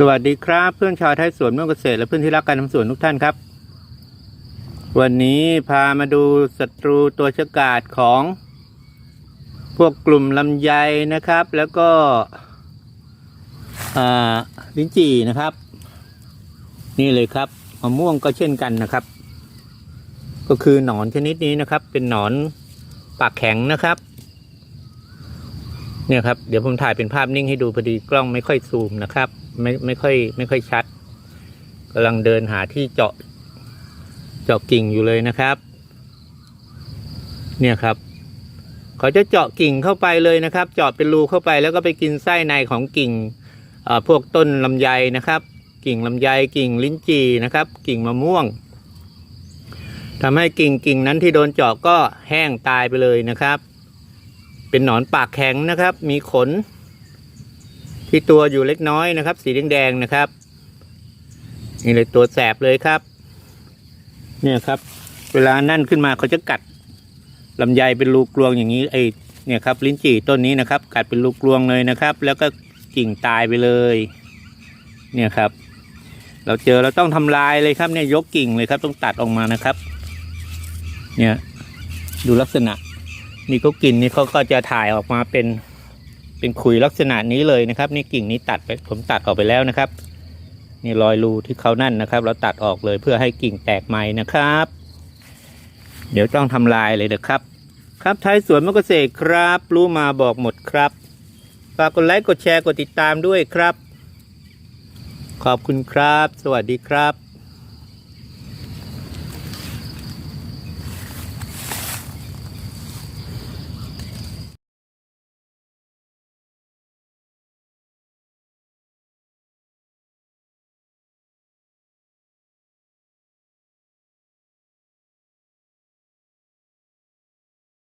สวัสดีครับเพื่อนชาวไทยสวนเมืองเกษตรและเพื่อนที่รักการทำสวนทุกท่านครับ วันนี้พามาดูศัตรูตัวฉกาจของ พวกกลุ่มลำไยนะครับ แล้วก็ลิ้นจี่นะครับ นี่เลยครับมะม่วงก็เช่นกันนะครับ ก็คือหนอนชนิดนี้นะครับ เป็นหนอนปากแข็งนะครับ เนี่ยครับ เดี๋ยวผมถ่ายเป็นภาพนิ่งให้ดูพอดีกล้องไม่ค่อยซูมนะครับ ไม่ไม่ค่อย ไม่ค่อยชัดกำลังเดินหาที่เจาะ เจาะกิ่งอยู่เลยนะครับ เนี่ยครับเขาจะเจาะกิ่งเข้าไปเลยนะครับ เจาะเป็นรูเข้าไปแล้วก็ไปกินไส้ในของกิ่งเอ่อพวกต้นลำไยนะครับ กิ่งลำไยกิ่งลิ้นจี่นะครับ กิ่งมะม่วงทำให้กิ่งกิ่งนั้นที่โดนเจาะก็แห้งตายไปเลยนะครับ เป็นหนอนปากแข็งนะครับ มีขน ที่ตัวอยู่เล็กน้อยนะครับ สีแดงๆนะครับ นี่เลยตัวแสบเลยครับ เนี่ยครับ เวลานั่นขึ้นมาเขาจะกัดลำไยเป็นรูกลวงอย่างนี้ไอ้เนี่ยครับลิ้นจี่ต้นนี้นะครับ กัดเป็นรูกลวงเลยนะครับ แล้วก็กิ่งตายไปเลย เนี่ยครับ เราเจอเราต้องทำลายเลยครับเนี่ยยกกิ่งเลยครับ ต้องตัดออกมานะครับ เนี่ยดูลักษณะ นี่เขากินนี่เขาก็จะถ่ายออกมาเป็น เป็นขุยลักษณะนี้เลยนะครับ นี่กิ่งนี้ตัดไปผมตัดออกไปแล้วนะครับ นี่รอยรูที่เขานั่นนะครับ เราตัดออกเลยเพื่อให้กิ่งแตกใหม่นะครับ เดี๋ยวต้องทำลายเลยนะครับ ครับท้ายสวนมะเกษตรครับ รู้มาบอกหมดครับฝากกดไลค์กดแชร์กดติดตามด้วยครับ ขอบคุณครับ สวัสดีครับ